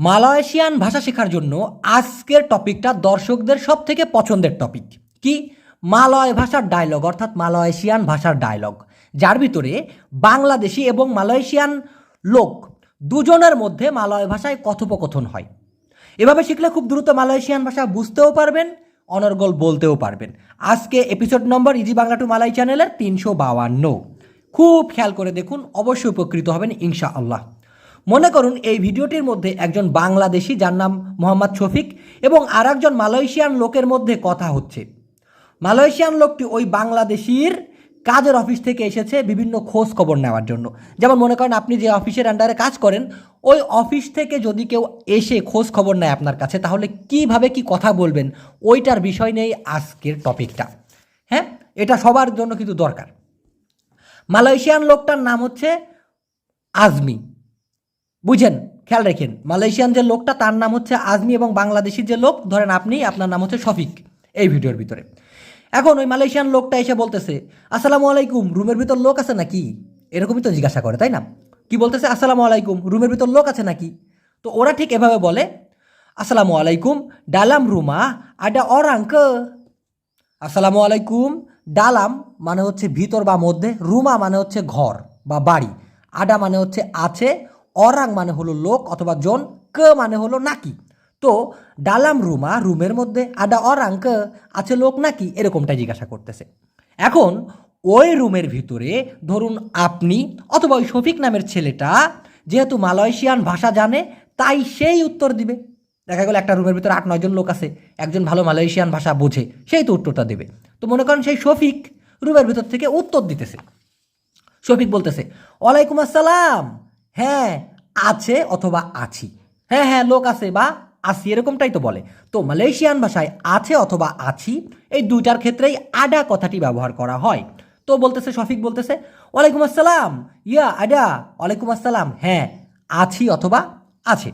Malaysian ভাষা শেখার জন্য আজকের টপিকটা দর্শকদের সব থেকে পছন্দের টপিক। কি? মালয় ভাষার ডায়লগ অর্থাৎ মালয়েশিয়ান ভাষার ডায়লগ যার ভিতরে বাংলাদেশি এবং মালয়েশিয়ান লোক দুজনের মধ্যে মালয় ভাষায় কথোপকথন হয়। এভাবে শিখলে খুব দ্রুত মালয়েশিয়ান ভাষা বুঝতেও পারবেন, অনর্গল বলতেও পারবেন। আজকে episode number easy Bangla to Malay চ্যানেলের তিনশো বাউান্ন খুব খেয়াল করে দেখুন, অবশ্যই উপকৃত হবেন ইনশা আল্লাহ মনে করুন এই ভিডিওটির মধ্যে একজন বাংলাদেশি যার নাম মোহাম্মদ শফিক এবং আর একজন মালয়েশিয়ান লোকের মধ্যে কথা হচ্ছে। মালয়েশিয়ান লোকটি ওই বাংলাদেশির কাজের অফিস থেকে এসেছে বিভিন্ন খোঁজ খবর নেওয়ার জন্য। যেমন মনে করেন আপনি যে অফিসের আন্ডারে কাজ করেন, ওই অফিস থেকে যদি কেউ এসে খোঁজ খবর নেয় আপনার কাছে, তাহলে কীভাবে কি কথা বলবেন, ওইটার বিষয় নেই আজকের টপিকটা। হ্যাঁ? এটা সবার জন্য কিন্তু দরকার। মালয়েশিয়ান লোকটার নাম হচ্ছে আজমি। বুঝেন, খেয়াল রেখেন, মালয়েশিয়ান যে লোকটা, তার নাম হচ্ছে আজমি এবং বাংলাদেশি যে লোক, ধরেন আপনি, আপনার নাম হচ্ছে শফিক এই ভিডিওর ভিতরে। এখন ওই মালয়েশিয়ান লোকটা এসে বলতেছে, আসসালামু আলাইকুম, রুমের ভিতর লোক আছে নাকি? এরকমই তো জিজ্ঞাসা করে, তাই না? কি বলতেছে, আসসালামু আলাইকুম, রুমের ভিতর লোক আছে নাকি? তো ওরা ঠিক এভাবে বলে, আসসালামু আলাইকুম, ডালাম রুমা, আডা অরাঙ্ক। আসসালামু আলাইকুম, ডালাম মানে হচ্ছে ভিতর বা মধ্যে, রুমা মানে হচ্ছে ঘর বা বাড়ি, আডা মানে হচ্ছে আছে অরাং মানে হলো লোক অথবা জন, ক মানে হলো নাকি। তো ডালাম রুমা রুমের মধ্যে আডা অরাং ক আছে লোক নাকি এরকমটা জিজ্ঞাসা করতেছে। এখন ওই রুমের ভিতরে ধরুন আপনি অথবা ওই শফিক নামের ছেলেটা যেহেতু মালয়েশিয়ান ভাষা জানে, তাই সেই উত্তর দিবে। দেখা গেল একটা রুমের ভিতরে আট নয়জন লোক আছে, একজন ভালো মালয়েশিয়ান ভাষা বোঝে, সেই তো উত্তরটা দেবে। তো মনে করেন সেই শফিক রুমের ভিতর থেকে উত্তর দিতেছে। শফিক বলতেছে, ওয়ালাইকুম আসসালাম হ্যাঁ আছে অথবা আছি। হ্যাঁ হ্যাঁ লোক আছে বা আছি এরকমটাই তো বলে। তো মালয়েশিয়ান ভাষায় আছে অথবা আছি, এই দুইটার ক্ষেত্রেই আডা কথাটি ব্যবহার করা হয়। তো বলতেছে, শফিক বলতেছে, ওয়ালাইকুম আসসালাম, ইয়া, আডা, ওয়ালাইকুম আসসালাম হ্যাঁ আছি অথবা আছে।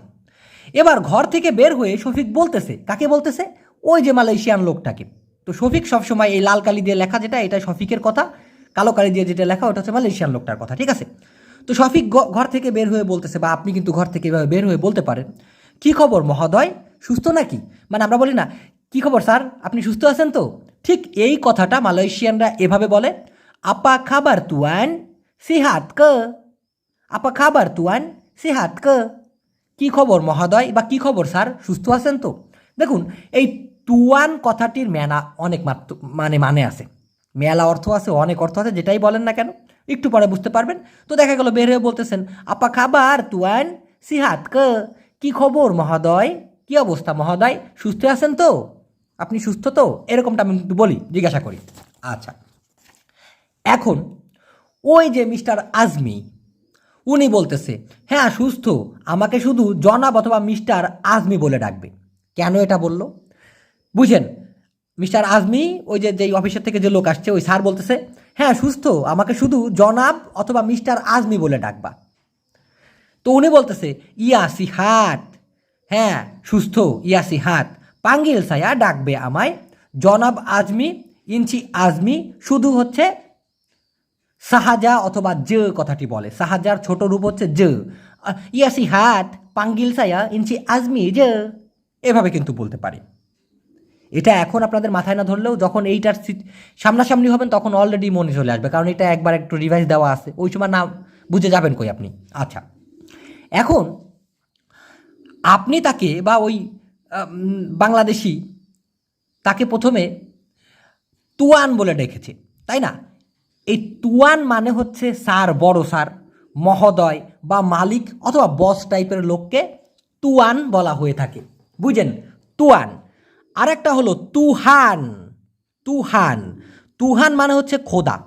এবার ঘর থেকে বের হয়ে শফিক বলতেছে, কাকে বলতেছে? ওই যে মালয়েশিয়ান লোকটাকে। তো শফিক সবসময় এই লাল কালি দিয়ে লেখা যেটা, এটা শফিকের কথা, কালো কালি দিয়ে যেটা লেখা, ওটা হচ্ছে মালয়েশিয়ান লোকটার কথা, ঠিক আছে? তো শফিক ঘর থেকে বের হয়ে বলতেছে, বা আপনি কিন্তু ঘর থেকে এভাবে বের হয়ে বলতে পারেন। কি খবর মহোদয়? সুস্থ নাকি? মানে আমরা বলি না, কি খবর স্যার? আপনি সুস্থ আছেন তো? ঠিক এই কথাটা মালয়েশিয়ানরা এভাবে বলে, আপা খাবার তুয়ান সিহাত ক। আপা খাবার তুয়ান সিহাত ক। কি খবর মহোদয়? বা কি খবর স্যার? সুস্থ আছেন তো? দেখুন, এই তুয়ান কথাটির মেনা অনেক মাত্র মানে মানে আছে। মেলা অর্থ আছে, অনেক অর্থ আছে, যেটাই বলেন না কেন। একটু পরে বুঝতে পারবেন। তো দেখা গেল, বের হয়ে বলতেছেন, আপা, খাবার, তুয়ান, সিহাত, ক, কি খবর মহোদয়? কি অবস্থা মহোদয়? সুস্থ আছেন তো? আপনি সুস্থ তো? এরকমটা আমি একটু বলি, জিজ্ঞাসা করি। আচ্ছা। এখন ওই যে মিস্টার আজমি, উনি বলতেছে হ্যাঁ সুস্থ। আমাকে শুধু জনাব অথবা মিস্টার আজমি বলে ডাকবে। কেন এটা বলল? বুঝেন, মিস্টার আজমি, ওই যে, যেই অফিসের থেকে যে লোক আসছে, ওই স্যার বলতেছে হ্যাঁ সুস্থ। আমাকে শুধু জনাব অথবা মিস্টার আজমি বলে ডাকবা। তো উনি বলতেছে, ইয়াসি হাট হ্যাঁ সুস্থ, ইয়াসি হাত। পাঙ্গিল সায়া ডাকবে আমায়, জনাব আজমি, ইঞ্চি আজমি, শুধু হচ্ছে সাহাজা অথবা জ কথাটি বলে। সাহাজার ছোট রূপ হচ্ছে জ। ইয়াসি হাট পাঙ্গিল সায়া ইঞ্চি আজমি, জ। এভাবে কিন্তু বলতে পারি। এটা এখন আপনাদের মাথায় না ধরলেও যখন এইটার সামনাসামনি হবেন তখন অলরেডি মনে চলে আসবে। কারণ এটা একবার একটু রিভাইজ দেওয়া আছে। ওই সময় না বুঝে যাবেন কই আপনি। আচ্ছা। এখন আপনি তাকে বা ওই বাংলাদেশি তাকে প্রথমে তুয়ান বলে ডেকেছে, তাই না? এই তুয়ান মানে হচ্ছে স্যার, বড় স্যার, মহোদয় বা মালিক অথবা বস টাইপের লোককে তুয়ান বলা হয়ে থাকে। বুঝেন? তুয়ান। আরেকটা হলো তুহান। তুহান। তুহান মানে হচ্ছে খোদা।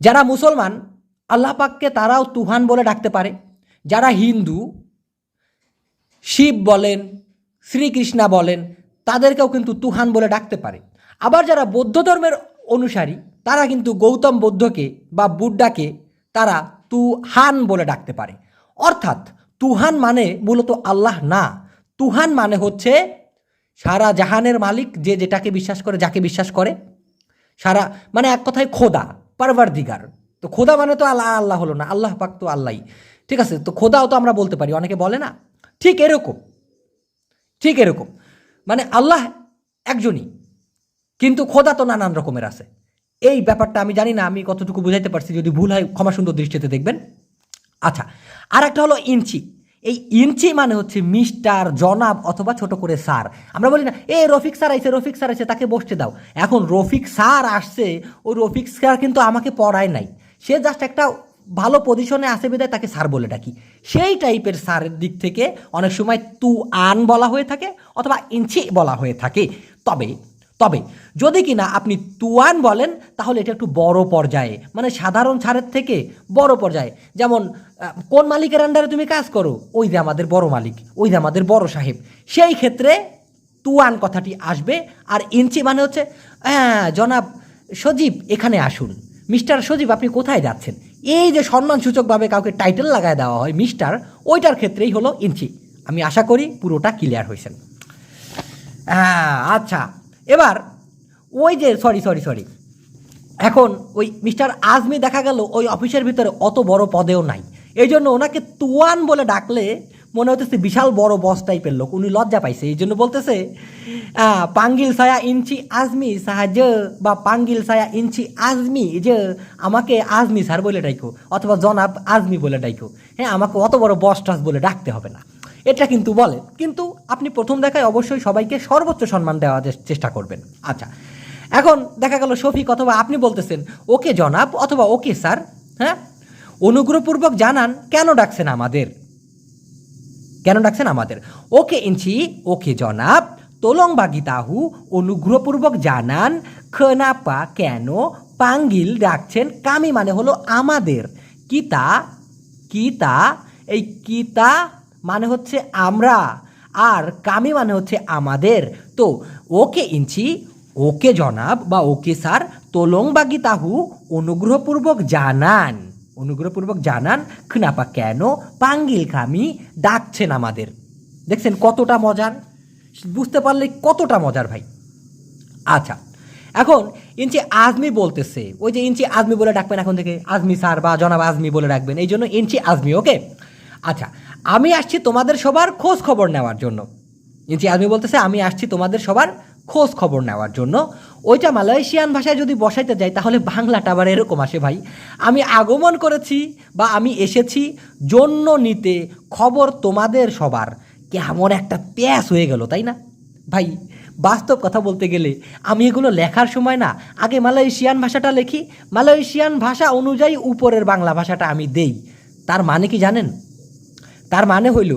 যারা মুসলমান, আল্লাহ পাককে তারাও তুহান বলে ডাকতে পারে। যারা হিন্দু, শিব বলেন, শ্রীকৃষ্ণা বলেন, তাদেরকেও কিন্তু তুহান বলে ডাকতে পারে। আবার যারা বৌদ্ধ ধর্মের অনুসারী, তারা কিন্তু গৌতম বুদ্ধকে বা বুদ্ধাকে তারা তুহান বলে ডাকতে পারে। অর্থাৎ তুহান মানে মূলত আল্লাহ না। তুহান মানে হচ্ছে সারা জাহানের মালিক যে যেটাকে বিশ্বাস করে, যাকে বিশ্বাস করে, সারা মানে এক কথায় খোদা পারভার দিগার তো খোদা মানে তো আল্লাহ আল্লাহ হলো না, আল্লাহ পাক তো আল্লাহই। ঠিক আছে? তো খোদাও তো আমরা বলতে পারি, অনেকে বলে না। ঠিক এরকম। ঠিক এরকম। মানে আল্লাহ একজনই, কিন্তু খোদা তো নানান রকমের আছে। এই ব্যাপারটা আমি জানি না, আমি কতটুকু বুঝাইতে পারছি, যদি ভুল হয় ক্ষমা সুন্দর দৃষ্টিতে দেখবেন। আচ্ছা আর একটা হলো ইঞ্চি। এই ইঞ্চি মানে হচ্ছে মিস্টার, জনাব অথবা ছোট করে স্যার। আমরা বলি না, এ, রফিক স্যার আইছে, রফিক স্যার আইছে, তাকে বসতে দাও। এখন রফিক স্যার আসছে, ওই রফিক স্যার কিন্তু আমাকে পড়ায় নাই। সে জাস্ট একটা ভালো পজিশনে আসে বিদায় তাকে স্যার বলে ডাকি। সেই টাইপের স্যারের দিক থেকে অনেক সময় তু আন বলা হয়ে থাকে অথবা ইঞ্চি বলা হয়ে থাকে। তবে তবে যদি কিনা আপনি তুয়ান বলেন, তাহলে এটা একটু বড় পর্যায়ে মানে সাধারণ ছাড়ের থেকে বড় পর্যায়ে। যেমন কোন মালিকের আন্ডারে তুমি কাজ করো? ওই যে আমাদের বড় মালিক, ওই যে আমাদের বড় সাহেব। সেই ক্ষেত্রে তুয়ান কথাটি আসবে, আর ইঞ্চি মানে হচ্ছে হ্যাঁ জনাব সজীব, এখানে আসুন। মিস্টার সজীব, আপনি কোথায় যাচ্ছেন? এই যে সম্মানসূচকভাবে কাউকে টাইটেল লাগায় দেওয়া হয় মিস্টার, ওইটার ক্ষেত্রেই হলো ইঞ্চি। আমি আশা করি পুরোটা ক্লিয়ার হয়েছেন হ্যাঁ আচ্ছা। এবার, ওই যে সরি সরি সরি এখন ওই মিস্টার আজমি দেখা গেল ওই অফিসের ভিতরে অত বড় পদেও নাই। এই জন্য ওনাকে তুয়ান বলে ডাকলে মনে হতেছে বিশাল বড় বস টাইপের লোক। উনি লজ্জা পাইছে। এই জন্য বলতেছে পাঙ্গিল সায়া ইঞ্চি আজমি, সাহায্য বা পাঙ্গিল সায়া ইঞ্চি আজমি যে আমাকে আজমি স্যার বলে ডাইকো, অথবা জনাব আজমি বলে ডাইকো। হ্যাঁ আমাকে অত বড় বস টস বলে ডাকতে হবে না। এটা কিন্তু বলে কিন্তু আপনি প্রথম দেখায় অবশ্যই সবাইকে সর্বোচ্চ সম্মান দেওয়ার চেষ্টা করবেন। আচ্ছা এখন দেখা গেল শফিক অথবা আপনি বলতেছেন, ওকে জনাব অথবা ওকে স্যার? হ্যাঁ? অনুগ্রহপূর্বক জানান, কেন ডাকছেন আমাদের? কেন ডাকছেন আমাদের? ওকে ইঞ্চি, ওকে জনাব, তোলং বাগিতাহু অনুগ্রহপূর্বক জানান, খনাপা কেন পাঙ্গিল ডাকছেন? কামি মানে হলো আমাদের। কিতা কিতা, এই কিতা মানে হচ্ছে আমরা, আর কামি মানে হচ্ছে আমাদের। তো ওকে ইঞ্চি, ওকে জনাব বা ওকে স্যার তোলং বাগিতাহু অনুগ্রহপূর্বক জানান। অনুগ্রহপূর্বক জানান, খনাপা কেন পাঙ্গিল খামি ডাকছেন আমাদের। দেখছেন কতটা মজার? বুঝতে পারলে কতটা মজার ভাই। আচ্ছা এখন ইঞ্চি আজমি বলতেছে, ওই যে ইঞ্চি আজমি বলে ডাকবেন এখন থেকে, আজমি স্যার বা জনাব আজমি বলে ডাকবেন, এই জন্য ইঞ্চি আজমি, ওকে? আচ্ছা আমি আসছি তোমাদের সবার খোঁজ খবর নেওয়ার জন্য। ইঞ্চি আজমি বলতেছে, আমি আসছি তোমাদের সবার খোঁজ খবর নেওয়ার জন্য। ওইটা মালয়েশিয়ান ভাষায় যদি বসাইতে যাই, তাহলে বাংলাটা আবার এরকম আসে ভাই। আমি আগমন করেছি বা আমি এসেছি জন্য নিতে খবর তোমাদের সবার। কেমন একটা প্যাস হয়ে গেল, তাই না? ভাই, বাস্তব কথা বলতে গেলে আমি এগুলো লেখার সময় না, আগে মালয়েশিয়ান ভাষাটা লিখি। মালয়েশিয়ান ভাষা অনুযায়ী উপরের বাংলা ভাষাটা আমি দেই। তার মানে কি জানেন? তার মানে হইল,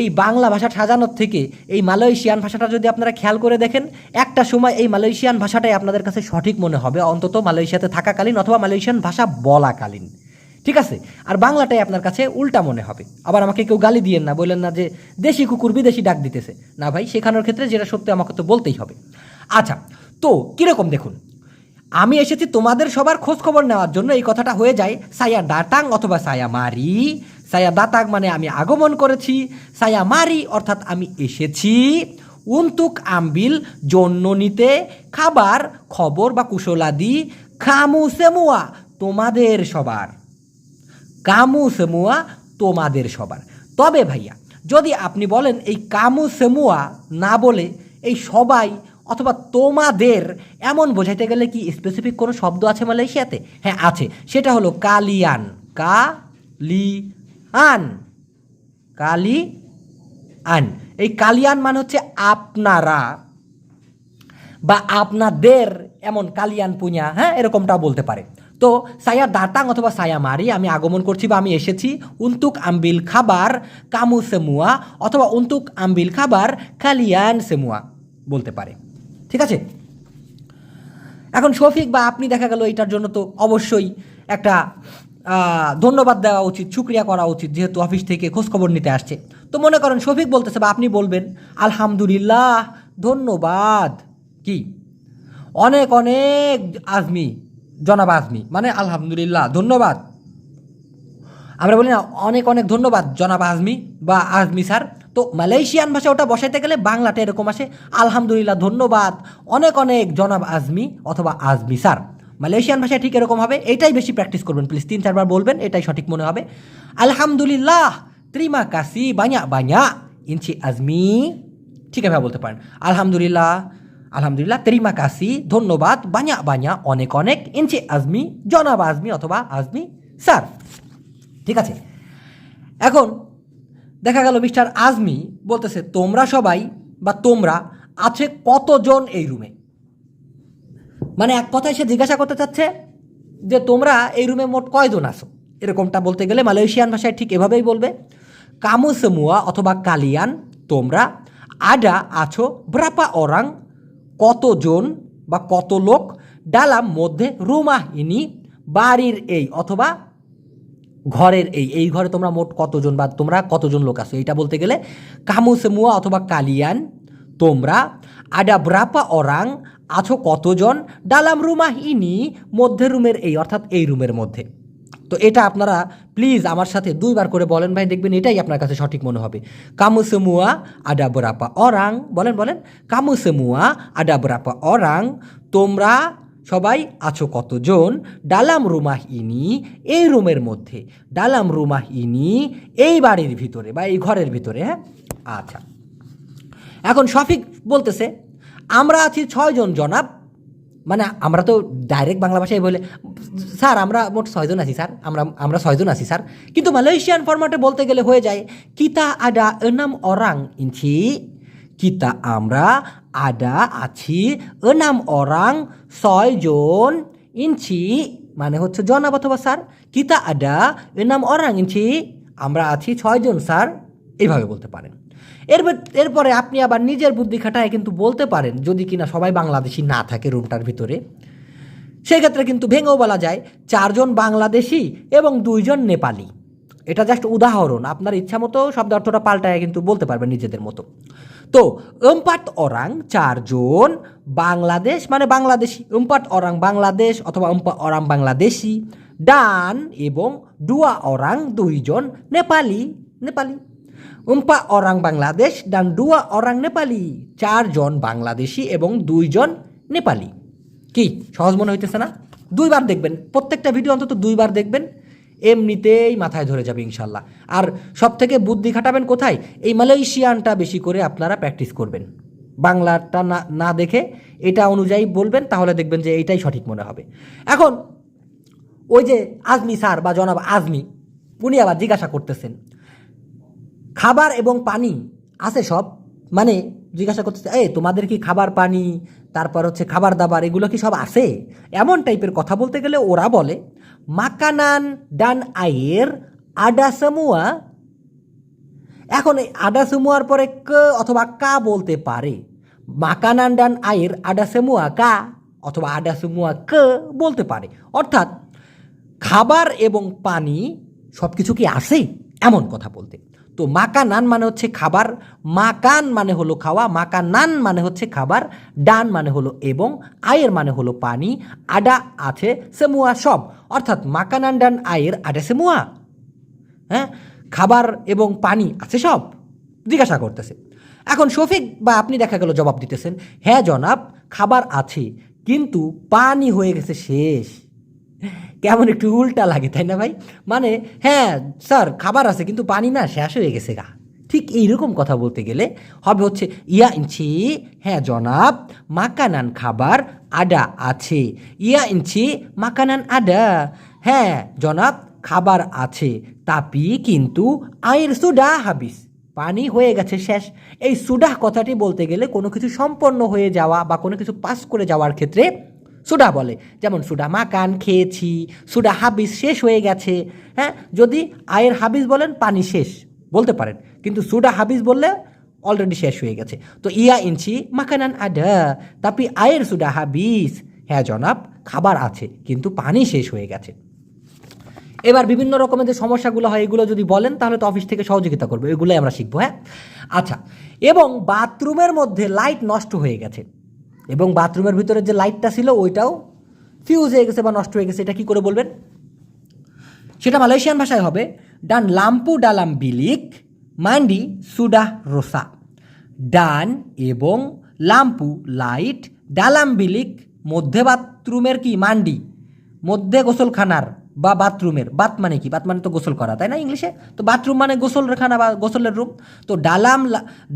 এই বাংলা ভাষা সাজানোর থেকে এই মালয়েশিয়ান ভাষাটা যদি আপনারা খেয়াল করে দেখেন, একটা সময় এই মালয়েশিয়ান ভাষাটাই আপনাদের কাছে সঠিক মনে হবে, অন্তত মালয়েশিয়াতে থাকাকালীন অথবা মালয়েশিয়ান ভাষা বলাকালীন। ঠিক আছে? আর বাংলাটাই আপনার কাছে উল্টা মনে হবে। আবার আমাকে কেউ গালি দিয়েন না, বললেন না যে দেশি কুকুর বিদেশি ডাক দিতেছে। না ভাই, শেখানোর ক্ষেত্রে যেটা সত্যি আমাকে তো বলতেই হবে। আচ্ছা তো কীরকম দেখুন, আমি এসেছি তোমাদের সবার খোঁজ খবর নেওয়ার জন্য এই কথাটা হয়ে যায়, সায়া ডাটাং অথবা সায়া মারি। সায়া দাতাক মানে আমি আগমন করেছি, সায়া মারি, অর্থাৎ আমি এসেছি। উন্তুক আম্বিল, জন্য নিতে, খাবার, খবর বা কুশলাদি খামু সেমুয়া, তোমাদের সবার। কামু সেমুয়া, তোমাদের সবার। তবে ভাইয়া, যদি আপনি বলেন এই কামু সেমুয়া না বলে এই সবাই অথবা তোমাদের এমন বোঝাইতে গেলে কি স্পেসিফিক কোনো শব্দ আছে মালয়েশিয়াতে? হ্যাঁ আছে। সেটা হলো কালিয়ান। কা লি আন। কালি আন। এই কালিয়ান মানে হচ্ছে আপনারা বা আপনাদের এমন কালিয়ান পুñা হ্যাঁ এরকমটা বলতে পারে। তো সায়া দাতাং অথবা সায়া মারি, আমি আগমন করছি বা আমি এসেছি, উন্তুক আম্বিল খাবার কামু সেমুয়া অথবা উন্তুক আম্বিল খাবার কালিয়ান সেমুয়া বলতে পারে। ঠিক আছে? এখন শফিক বা আপনি দেখা গেল এটার জন্য তো অবশ্যই একটা ধন্যবাদ দেওয়া উচিত, শুক্রিয়া করা উচিত যেহেতু অফিস থেকে খোঁজখবর নিতে আসছে। তো মনে করেন শফিক বলতেছে বা আপনি বলবেন, আলহামদুলিল্লাহ, ধন্যবাদ। কি? অনেক অনেক আজমি, জনাব আজমি মানে আলহামদুলিল্লাহ, ধন্যবাদ। আমরা বলি না, অনেক অনেক ধন্যবাদ, জনাব আজমি বা আজমি স্যার। তো মালয়েশিয়ান ভাষা ওটা বসাইতে গেলে বাংলাটা এরকম আসে, আলহামদুলিল্লাহ, ধন্যবাদ। অনেক অনেক জনাব আজমি অথবা আজমি স্যার। মালয়েশিয়ান ভাষায় ঠিক এরকম হবে, এটাই বেশি প্র্যাকটিস করবেন প্লিজ তিন চারবার বলবেন, এটাই সঠিক মনে হবে। আলহামদুলিল্লাহ, ত্রিমা কাসি বাña বাña ইঞ্চি আজমি, ঠিক আছে বলতে পারেন। আলহামদুলিল্লাহ আলহামদুলিল্লাহ, ত্রিমা কাসি, ধন্যবাদ বাña বাña অনেক অনেক ইঞ্চি আজমি, জনাব আজমি অথবা আজমি স্যার। ঠিক আছে? এখন দেখা গেল মিস্টার আজমি বলতেছে, তোমরা সবাই বা তোমরা আছে কতজন এই রুমে মানে এক কথায় সে জিজ্ঞাসা করতে চাচ্ছে যে, তোমরা এই রুমে মোট কয়জন আসো এরকমটা বলতে গেলে মালয়েশিয়ান ভাষায় ঠিক এভাবেই বলবে কামু সেমুয়া অথবা কালিয়ান, তোমরা আডা আছো, ব্রাপা অরাং কতজন বা কত লোক, ডালাম মধ্যে রুমাহ ইনি বাড়ির এই অথবা ঘরের এই এই ঘরে তোমরা মোট কতজন বা তোমরা কতজন লোক আছো? এইটা বলতে গেলে কামু সেমুয়া অথবা কালিয়ান, তোমরা আডা ব্রাপা অরাং আছো কতজন? ডালাম রুমাহ ইনি মধ্যে রুমের এই, অর্থাৎ এই রুমের মধ্যে। তো এটা আপনারা প্লিজ আমার সাথে দুইবার করে বলেন ভাই, দেখবেন এটাই আপনার কাছে সঠিক মনে হবে। কামু সেমুয়া আডা ব্রাপা অরাং, বলেন বলেন। কামু সেমুয়া আডা ব্রাপা অরাং, তোমরা সবাই আছো কতজন? ডালাম রুমাহ ইনি এই রুমের মধ্যে। ডালাম রুমাহ ইনি এই বাড়ির ভিতরে বা এই ঘরের ভিতরে হ্যাঁ? আচ্ছা। এখন শফিক বলতেছে আমরা আছি ছয়জন জনাব। মানে আমরা তো ডাইরেক্ট বাংলা ভাষায় বলে স্যার, আমরা মোট ছয়জন আছি, স্যার। আমরা আমরা ছয়জন আছি, স্যার। কিন্তু মালয়েশিয়ান ফরম্যাটে বলতে গেলে হয়ে যায়, কিতা আডা এনাম অরাং ইঞ্চি? কিতা আমরা আডা আছি এনাম অরাং ছয়জন ইঞ্চি? মানে হচ্ছে জনাব অথবা স্যার, কিতা আডা এনাম অরাং ইঞ্চি? আমরা আছি ছয়জন, স্যার। এইভাবে বলতে পারেন। এর এরপরে আপনি আবার নিজের বুদ্ধি খাটায় কিন্তু বলতে পারেন, যদি কিনা সবাই বাংলাদেশি না থাকে রুমটার ভিতরে। সেক্ষেত্রে কিন্তু ভেঙেও বলা যায়, চারজন বাংলাদেশি এবং দুইজন নেপালি। এটা জাস্ট উদাহরণ, আপনার ইচ্ছা মতো শব্দ অর্থটা পাল্টায় কিন্তু বলতে পারবেন নিজেদের মতো। তো এম্পাট অরাং চারজন বাংলাদেশ মানে বাংলাদেশি। এম্পাট অরাং বাংলাদেশ অথবা অরাং বাংলাদেশি। ডান এবং ডুয়া অরাং দুইজন নেপালি। নেপালি? উম্পা অরাং বাংলাদেশ ডুয়া অরাং নেপালি চারজন বাংলাদেশি এবং দুইজন নেপালি কি সহজ মনে হইতেছে না? দুইবার দেখবেন, প্রত্যেকটা ভিডিও অন্তত দুইবার দেখবেন, এমনিতেই মাথায় ধরে যাবে ইনশাল্লাহ। আর সব থেকে বুদ্ধি খাটাবেন কোথায়? এই মালয়েশিয়ানটা বেশি করে আপনারা প্র্যাকটিস করবেন। বাংলাটা না না দেখে এটা অনুযায়ী বলবেন, তাহলে দেখবেন যে এইটাই সঠিক মনে হবে। এখন, ওই যে আজমি স্যার বা জনাব আজমি, উনি আবার জিজ্ঞাসা করতেছেন খাবার এবং পানি আছে সব? মানে জিজ্ঞাসা করতেছে, এই, তোমাদের কি খাবার পানি? তারপর হচ্ছে খাবার দাবার, এগুলো কি সব আছে? এমন টাইপের কথা বলতে গেলে ওরা বলে, মাকানান ডান আয়ের আডা সামুয়া। এখন এই আডা সামুয়ার পরে ক অথবা কা বলতে পারে। মাকানান ডান আয়ের আডা সামুয়া কা অথবা আডা সামুয়া ক বলতে পারে। অর্থাৎ খাবার এবং পানি সব কিছু কি আছে? এমন কথা বলতে। তো মাকানান মানে হচ্ছে খাবার, মাকান মানে হলো খাওয়া, মাকানান মানে হচ্ছে খাবার, ডান মানে হলো এবং আয়ের মানে হলো পানি, আডা আছে সেমুয়া সব। অর্থাৎ মাকানান, ডান, আয়ের, আডা, সেমুয়া। হ্যাঁ? খাবার এবং পানি আছে সব। জিজ্ঞাসা করতেছে। এখন শফিক বা আপনি দেখা গেল জবাব দিতেছেন হ্যাঁ জনাব, খাবার আছে, কিন্তু পানি হয়ে গেছে শেষ। কেমন একটু উল্টা লাগে, তাই না ভাই? মানে হ্যাঁ স্যার, খাবার আছে, কিন্তু পানি না, শেষ হয়ে গেছে গা। ঠিক এইরকম কথা বলতে গেলে হবে হচ্ছে, ইয়া ইঞ্চি হ্যাঁ জনাব, মাকানান খাবার আডা আছে। ইয়া ইঞ্চি, মাকানান আডা হ্যাঁ জনাব, খাবার আছে। তাপি কিন্তু আয়ের সুডা হাবিস। পানি হয়ে গেছে, শেষ। এই সুডাহ কথাটি বলতে গেলে কোনো কিছু সম্পন্ন হয়ে যাওয়া বা কোনো কিছু পাস করে যাওয়ার ক্ষেত্রে সুডা বলে। যেমন সুডা মাকান খেয়েছি, সুডা হাবিস শেষ হয়ে গেছে। হ্যাঁ যদি আয়ের হাবিস বলেন, পানি শেষ, বলতে পারেন। কিন্তু সুডা হাবিস বললে অলরেডি শেষ হয়ে গেছে। তো ইয়া ইঞ্চি মাকানান আডা তাপি আয়ের সুডা হাবিস। হ্যাঁ জনাব, খাবার আছে, কিন্তু পানি শেষ হয়ে গেছে। এবার বিভিন্ন রকমের যে সমস্যাগুলো হয়, এগুলো যদি বলেন, তাহলে তো অফিস থেকে সহযোগিতা করবে। এগুলোই আমরা শিখব হ্যাঁ? আচ্ছা এবং বাথরুমের মধ্যে লাইট নষ্ট হয়ে গেছে। এবং বাথরুমের ভিতরে যে লাইটটা ছিল, ওইটাও ফিউজ হয়ে গেছে বা নষ্ট হয়ে গেছে, এটা কি করে বলবেন? সেটা মালয়েশিয়ান ভাষায় হবে, ডান লাম্পু ডালাম বিলিক, মান্ডি সুডা রোসা। ডান এবং লাম্পু লাইট, ডালাম বিলিক, মধ্যে বাথরুমের কি, মান্ডি? মধ্যে গোসলখানার বা বাথরুমের বাত মানে কি? বাত মানে তো গোসল করা, তাই না ইংলিশে? তো বাথরুম মানে গোসলখানা বা গোসলের রুম। তো ডালাম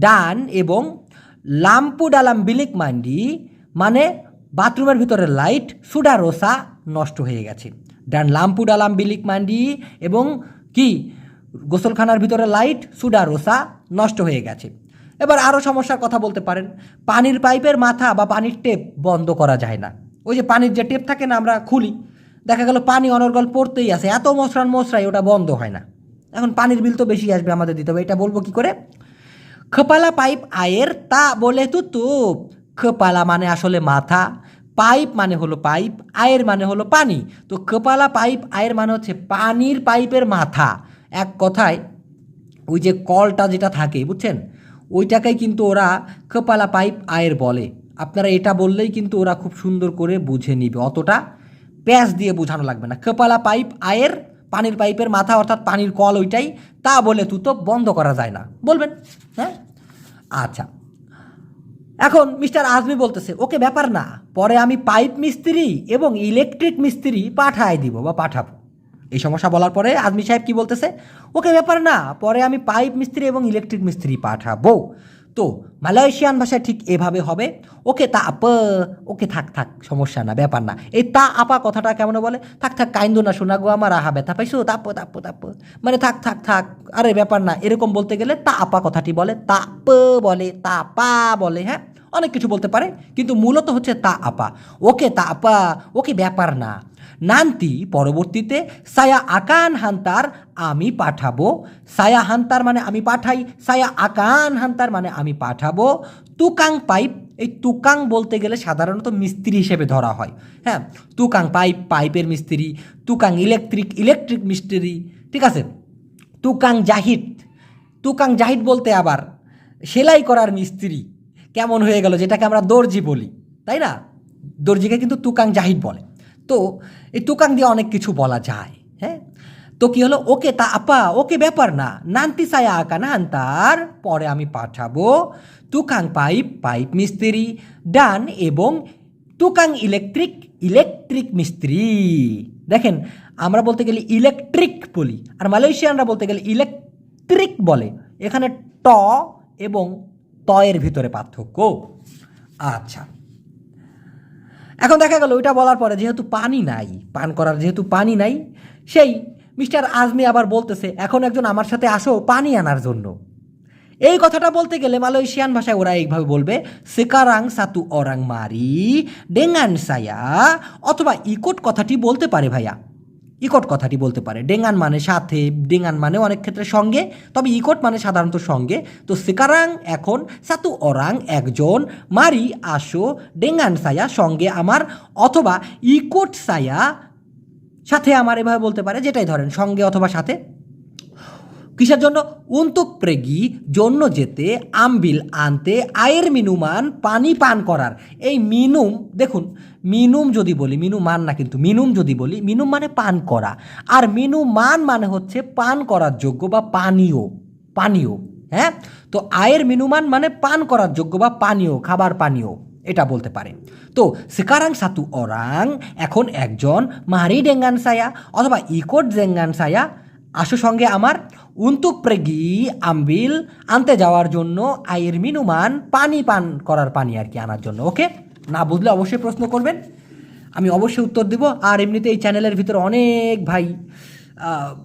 ডান এবং লাম্পু ডালাম বিলিক মান্ডি মানে বাথরুমের ভিতরে লাইট সুডা রোসা নষ্ট হয়ে গেছে। ডান লাম্পু ডালাম বিলিক মান্ডি এবং কি? গোসলখানার ভিতরে লাইট সুডা রোসা নষ্ট হয়ে গেছে। এবার আরও সমস্যার কথা বলতে পারেন। পানির পাইপের মাথা বা পানির টেপ বন্ধ করা যায় না। ওই যে পানির যে টেপ থাকে না, আমরা খুলি। দেখা গেল পানি অনর্গল পড়তেই আছে। এত মশরান মশরাই ওটা বন্ধ হয় না। এখন পানির বিল তো বেশি আসবে আমাদের দিতে হবে। এটা বলব কি করে? খপালা পাইপ আয়ের তা বলে তু তুপ খপালা মানে আসলে মাথা পাইপ মানে হলো পাইপ আয়ের মানে হলো পানি তো খপালা পাইপ আয়ের মানে হচ্ছে পানির পাইপের মাথা এক কথায় ওই যে কলটা যেটা থাকে বুঝছেন ওইটাকেই কিন্তু ওরা খপালা পাইপ আয়ের বলে আপনারা এটা বললেই কিন্তু ওরা খুব সুন্দর করে বুঝে নিবে অতটা প্যাঁচ দিয়ে বোঝানো লাগবে না খপালা পাইপ আয়ের পানির পাইপের মাথা অর্থাৎ পানির কল ওইটাই, তা বলে তু তো বন্ধ করা যায় না। বলবেন? হ্যাঁ? আচ্ছা। এখন মিস্টার আজমি বলতেছে, ওকে, ব্যাপার না। পরে আমি পাইপ মিস্ত্রি এবং ইলেকট্রিক মিস্ত্রি পাঠায় দিব বা পাঠাবো। এই সমস্যা বলার পরে আজমি সাহেব কি বলতেছে, ওকে, ব্যাপার না। পরে আমি পাইপ মিস্ত্রি এবং ইলেকট্রিক মিস্ত্রি পাঠাবো। তো মালয়েশিয়ান ভাষায় ঠিক এভাবে হবে? ওকে তা আপ, ওকে থাক থাক, সমস্যা না, ব্যাপার না। এই তা আপা কথাটা কেমন বলে? থাক থাক, কাইন্দ না শোনা গো, আমার আহা ব্যথা পাইছো? তাপ তাপ তাপ মানে থাক থাক থাক, আরে ব্যাপার না, এরকম বলতে গেলে তা আপা কথাটি বলে তাপ বলে, তা পা বলে হ্যাঁ? অনেক কিছু বলতে পারে, কিন্তু মূলত হচ্ছে তা আপা। ওকে তা আপা, ওকে ব্যাপার না। নান্তি পরবর্তীতে সায়া আকান হান্তার আমি পাঠাবো। সায়া হান্তার মানে আমি পাঠাই, সায়া আকান হান্তার মানে আমি পাঠাবো। তুকাং পাইপ, এই তুকাং বলতে গেলে সাধারণত মিস্ত্রি হিসেবে ধরা হয়। হ্যাঁ তুকাং পাইপ, পাইপের মিস্ত্রি, তুকাং ইলেকট্রিক ইলেকট্রিক মিস্ত্রি, ঠিক আছে? তুকাং জাহিদ তুকাং জাহিদ বলতে আবার সেলাই করার মিস্ত্রি। কেমন হয়ে গেল? যেটাকে আমরা দর্জি বলি, তাই না? দর্জিকে কিন্তু তুকাং জাহিদ বলে। তো এই তুকাং দিয়ে অনেক কিছু বলা যায় হ্যাঁ? তো কি হলো? ওকে তা আপা, ওকে ব্যাপার না। নান্তি সায়া আঁকা না তার, পরে আমি পাঠাবো। তুকাং পাইপ পাইপ মিস্ত্রি, ডান এবং তুকাং ইলেকট্রিক ইলেকট্রিক মিস্ত্রি। দেখেন, আমরা বলতে গেলে ইলেকট্রিক বলি, আর মালয়েশিয়ানরা বলতে গেলে ইলেকট্রিক বলে। এখানে ট এবং তয়ের ভিতরে পার্থক্য। আচ্ছা। এখন দেখা গেল ওইটা বলার পরে যেহেতু পানি নাই, পান করার যেহেতু পানি নাই, সেই মিস্টার আজমি আবার বলতেছে, এখন একজন আমার সাথে আসো, পানি আনার জন্য। এই কথাটা বলতে গেলে মালয়েশিয়ান ভাষায় ওরা এইভাবে বলবে, সেকারাং সাতু অরাং মারি, ডেঙ্গান সায়া, অথবা ইকোট কথাটি বলতে পারে ভাইয়া। ইকট কথাটি বলতে পারে। ডেঙ্গান মানে সাথে, ডেঙ্গান মানে অনেক ক্ষেত্রে সঙ্গে, তবে ইকট মানে সাধারণত সঙ্গে। তো সিকারাং এখন, সাতু অরাং একজন, মারি আসো, ডেঙ্গান সায়া সঙ্গে আমার, অথবা ইকট সায়া সাথে আমার এভাবে বলতে পারে, যেটাই ধরেন সঙ্গে অথবা সাথে। কিসের জন্য? উন্তুক প্রেগি জন্য যেতে, আমবিল আনতে, আয়ের মিনুমান, পানি পান করার। এই মিনুম, দেখুন, মিনুম যদি বলি, মিনু মান না কিন্তু মিনুম যদি বলি, মিনুম মানে পান করা। আর মিনু মান মানে হচ্ছে পান করার যোগ্য বা পানীয় পানীয় হ্যাঁ? তো আয়ের মিনুমান মানে পান করার যোগ্য বা পানীয়, খাবার পানীয়, এটা বলতে পারে। তো সেকারাং সাতু অরাং, এখন একজন মারি ডেঙ্গান সায়া অথবা ইকোট ডেঙ্গান সায়া আসো সঙ্গে আমার উন্তুক প্রেগি, আম্বিল, আনতে যাওয়ার জন্য আয়ের মিনুমান পানি পান করার পানি আর কি আনার জন্য, ওকে? না বুঝলে অবশ্যই প্রশ্ন করবেন। আমি অবশ্যই উত্তর দিব। আর এমনিতে এই চ্যানেলের ভিতরে অনেক ভাই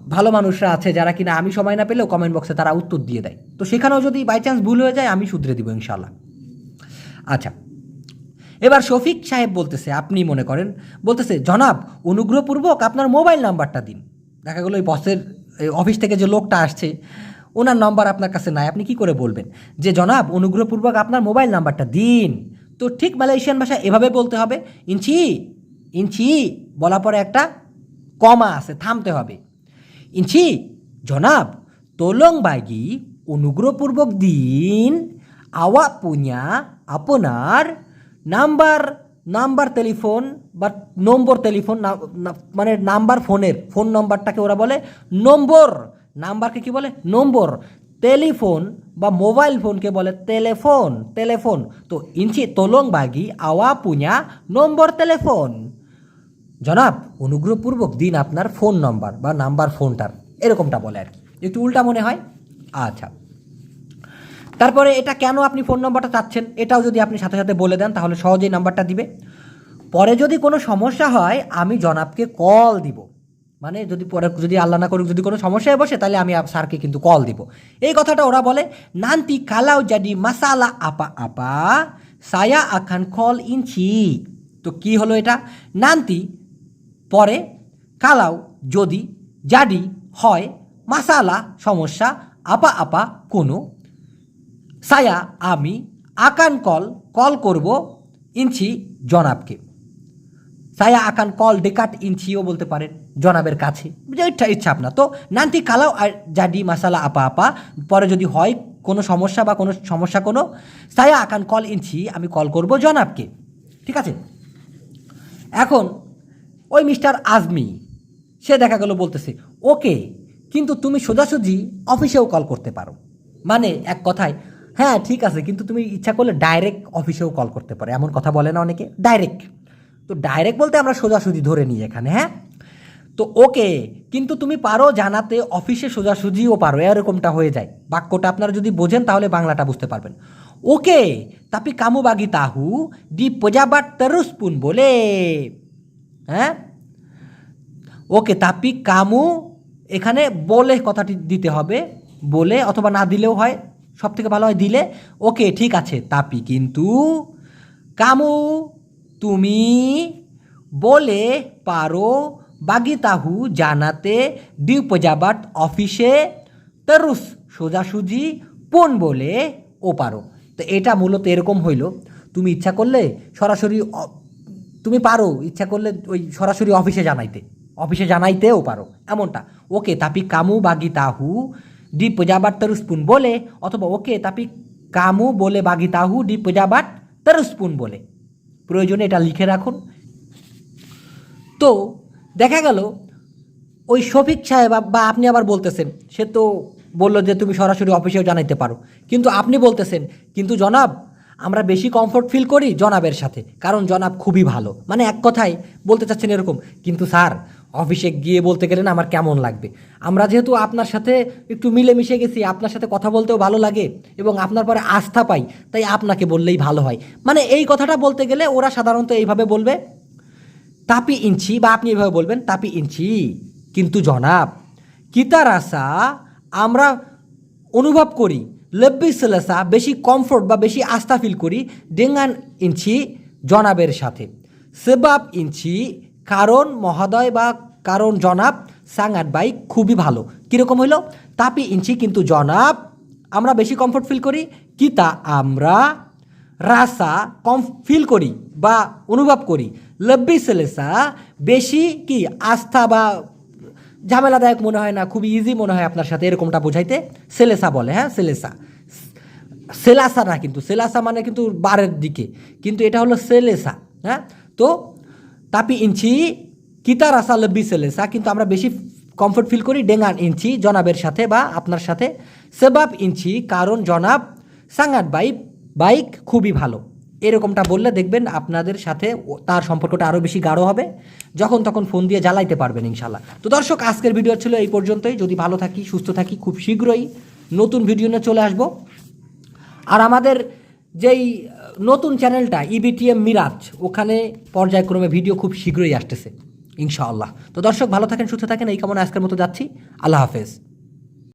ভালো মানুষরা আছে যারা কিনা আমি সময় না পেলেও কমেন্ট বক্সে তারা উত্তর দিয়ে দেয়। তো সেখানেও যদি বাই চান্স ভুল হয়ে যায়, আমি শুধরে দিব ইনশাল্লাহ আচ্ছা এবার শফিক সাহেব বলতেছে, আপনি মনে করেন, বলতেছে, জনাব, অনুগ্রহপূর্বক আপনার মোবাইল নাম্বারটা দিন। দেখা গেলো ওই বসের এই অফিস থেকে যে লোকটা আসছে, ওনার নাম্বার আপনার কাছে নাই। আপনি কি করে বলবেন? যে জনাব, অনুগ্রহপূর্বক আপনার মোবাইল নাম্বারটা দিন। তো ঠিক মালয়েশিয়ান ভাষায় এভাবে বলতে হবে। ইঞ্চি ইঞ্চি বলার পরে একটা কমা আছে, থামতে হবে। ইঞ্চি, জনাব তলং বাগি অনুগ্রহপূর্বক দিন। আওয়া পুnya আপনার নাম্বার নাম্বার টেলিফোন বা নম্বর টেলিফোন মানে নাম্বার ফোনের, ফোন নম্বরটাকে ওরা বলে নম্বর। নাম্বারকে কি বলে? নম্বর। টেলিফোন বা মোবাইল ফোনকে বলে টেলিফোন টেলিফোন। তো ইঞ্চি তলং বাগি আওয়া পুnya নম্বর টেলিফোন। জনাব, অনুগ্রহপূর্বক দিন আপনার ফোন নম্বর বা নাম্বার ফোনটার, এরকমটা বলে আর কি। একটু উল্টা মনে হয়? আচ্ছা। তারপরে এটা কেন আপনি ফোন নম্বরটা চাচ্ছেন? এটাও যদি আপনি সাথে সাথে বলে দেন, তাহলে সহজেই নাম্বারটা দিবে। পরে যদি কোনো সমস্যা হয়, আমি জনাবকে কল দিব। মানে যদি পরে যদি আল্লাহ না করুক, যদি কোনো সমস্যায় বসে, তাহলে আমি স্যারকে কিন্তু কল দিব। এই কথাটা ওরা বলে, নান্তি কালাও jadi মাসালা আপা আপা, সায়া আখান কল ইনছি তো কি হলো এটা? নান্তি, পরে কালাও যদি জাডি হয়, মাসালা সমস্যা আপা আপা কোনো সায়া আমি আকান কল কল করব ইঞ্চি জনাবকে। সায়া আকান কল ডেকাট ইঞ্চিও বলতে পারেন জনাবের কাছে। যে ইচ্ছা আপনার। তো নান্তি কালাও আর জাডি মাসালা আপা আপা, পরে যদি হয় কোনো সমস্যা বা কোনো সমস্যা কোনো সায়া আকান কল ইঞ্চি আমি কল করব জনাবকে। ঠিক আছে? এখন ওই মিস্টার আজমি, সে দেখা গেল বলতেছে, ওকে, কিন্তু তুমি সোজাসুজি অফিসেও কল করতে পারো। মানে এক কথায় হ্যাঁ ঠিক আছে, কিন্তু তুমি ইচ্ছা করলে ডাইরেক্ট অফিসেও কল করতে পারো। এমন কথা বলে না অনেকে। ডাইরেক্ট তো ডাইরেক্ট বলতে আমরা সোজাসুজি ধরে নিই এখানে হ্যাঁ? তো ওকে, কিন্তু তুমি পারো জানাতে অফিসে সোজাসুজিও পারো, এরকমটা হয়ে যায়। বাক্যটা আপনারা যদি বোঝেন তাহলে বাংলাটা বুঝতে পারবেন। ওকে, তাপি কামু বাগি তাহু, দি পজাবার তেরুস্পুন বলে। হ্যাঁ? ওকে, তাপি কামু, এখানে বলে কথাটি দিতে হবে। বলে অথবা না দিলেও হয়। সব থেকে ভালো হয় দিলে? ওকে, ঠিক আছে, তাপি। কিন্তু, কামু, তুমি বলে পারো বাগিতাহু জানাতে ডিউ পজাবাট অফিসে তরুস সোজাসুজি পোন বলে ও পারো। তো এটা মূলত এরকম হইল। তুমি ইচ্ছা করলে সরাসরি তুমি পারো ইচ্ছা করলে ওই সরাসরি অফিসে জানাইতে। অফিসে জানাইতেও পারো। এমনটা। ওকে, তাপি, কামু বাগি তাহু ডি পজাবাট তরুস্পুন বলে অথবা ওকে তাপি কামু বলে বাগি তাহু ডি পজাবাট তরুস্পুন বলে প্রয়োজনে এটা লিখে রাখুন তো দেখা গেল ওই শফিক সাহেব বা আপনি আবার বলতেছেন, সে তো বলল যে তুমি সরাসরি অফিসেও জানাইতে পারো। কিন্তু আপনি বলতেছেন, কিন্তু জনাব, আমরা বেশি কমফোর্ট ফিল করি জনাবের সাথে, কারণ জনাব খুবই ভালো। মানে এক কথায় বলতে চাচ্ছেন এরকম। কিন্তু স্যার অফিসে গিয়ে বলতে গেলে না আমার কেমন লাগবে? আমরা যেহেতু আপনার সাথে একটু মিলেমিশে গেছি, আপনার সাথে কথা বলতেও ভালো লাগে এবং আপনার পরে আস্থা পাই, তাই আপনাকে বললেই ভালো হয়। মানে এই কথাটা বলতে গেলে ওরা সাধারণত এইভাবে বলবে, তাপি ইঞ্চি বা আপনি এভাবে বলবেন, তাপি ইঞ্চি, কিন্তু জনাব কিতার আশা আমরা অনুভব করি লেব্বি সেলেসা বেশি কমফোর্ট বা বেশি আস্থা ফিল করি, ডেঙ্গান ইঞ্চি জনাবের সাথে, সেবাব ইঞ্চি কারণ মহোদয় বা কারণ জনাব সাঙ্গাট বাইক খুবই ভালো। কীরকম হইল? তাপি ইঞ্চি, কিন্তু জনাব, আমরা বেশি কমফোর্ট ফিল করি কিতা আমরা রাসা কম ফিল করি বা অনুভব করি। লব্বি সেলেসা বেশি কি আস্থা বা ঝামেলাদায়ক মনে হয় না, খুবই ইজি মনে হয় আপনার সাথে এরকমটা বোঝাইতে? সেলেসা বলে হ্যাঁ সেলেসা। সেলাসা না কিন্তু, সেলাসা মানে কিন্তু বারের দিকে, কিন্তু এটা হলো সেলেসা হ্যাঁ? তো তাপি ইঞ্চি কিতার আসা লব্বি সেলেসা কিন্তু আমরা বেশি কমফোর্ট ফিল করি ডেঙ্গান ইঞ্চি জনাবের সাথে বা আপনার সাথে। সেবাব ইঞ্চি, কারণ জনাব সাঙ্গাট বাইক বাইক খুবই ভালো। এরকমটা বললে দেখবেন আপনাদের সাথে তার সম্পর্কটা আরও বেশি গাঢ় হবে, যখন তখন ফোন দিয়ে জ্বালাইতে পারবেন ইনশাল্লাহ তো দর্শক, আজকের ভিডিও ছিল এই পর্যন্তই। যদি ভালো থাকি, সুস্থ থাকি, খুব শীঘ্রই নতুন ভিডিও নিয়ে চলে আসব। আর আমাদের যেই, নতুন চ্যানেলটা E ইবিটিএম মিরাজ ওখানে পর্যায়ক্রমে ভিডিও খুব শীঘ্রই আসতেছে, ইনশাআল্লাহ। তো দর্শক, ভালো থাকেন, সুস্থ থাকেন, এই কেমন আজকের মতো যাচ্ছি। আল্লাহ হাফেজ।